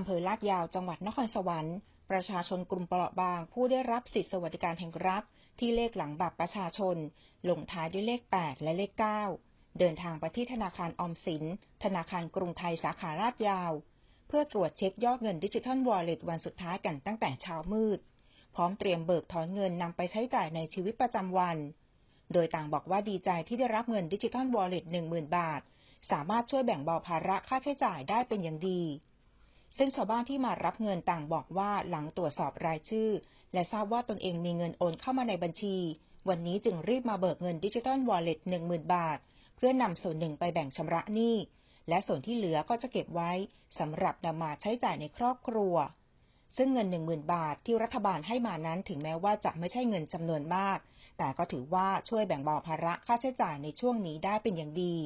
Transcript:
อำเภอลาดยาวจังหวัดนครสวรรค์ ประชาชนกลุ่มเปราะบาง ผู้ได้รับสิทธิสวัสดิการแห่งรัฐที่เลขหลังบัตรประชาชน ลงท้ายด้วยเลข 8 และเลข 9 เดินทางไปที่ธนาคารออมสิน ธนาคารกรุงไทยสาขาลาดยาว เพื่อตรวจเช็คยอดเงินดิจิทัลวอลเล็ตวันสุดท้ายกันตั้งแต่เช้ามืด พร้อมเตรียมเบิกถอนเงินนำไปใช้จ่ายในชีวิตประจำวัน โดยต่างบอกว่าดีใจที่ได้รับเงินดิจิทัลวอลเล็ต10,000 บาท สามารถช่วยแบ่งเบาภาระค่าใช้จ่ายได้เป็นอย่างดี ซึ่งชาวบ้านที่มารับเงินต่างบอกว่าหลังตรวจสอบรายชื่อ และทราบว่าตนเองมีเงินโอนเข้ามาในบัญชี วันนี้จึงรีบมาเบิกเงินดิจิทัลวอลเล็ต10,000บาท เพื่อนำส่วนหนึ่งไปแบ่งชำระหนี้ และส่วนที่เหลือก็จะเก็บไว้สำหรับนำมาใช้จ่ายในครอบครัว ซึ่งเงิน10,000บาทที่รัฐบาลให้มานั้นถึงแม้ว่าจะไม่ใช่เงินจำนวนมาก แต่ก็ถือว่าช่วยแบ่งเบาภาระค่าใช้จ่ายในช่วงนี้ได้เป็นอย่างดี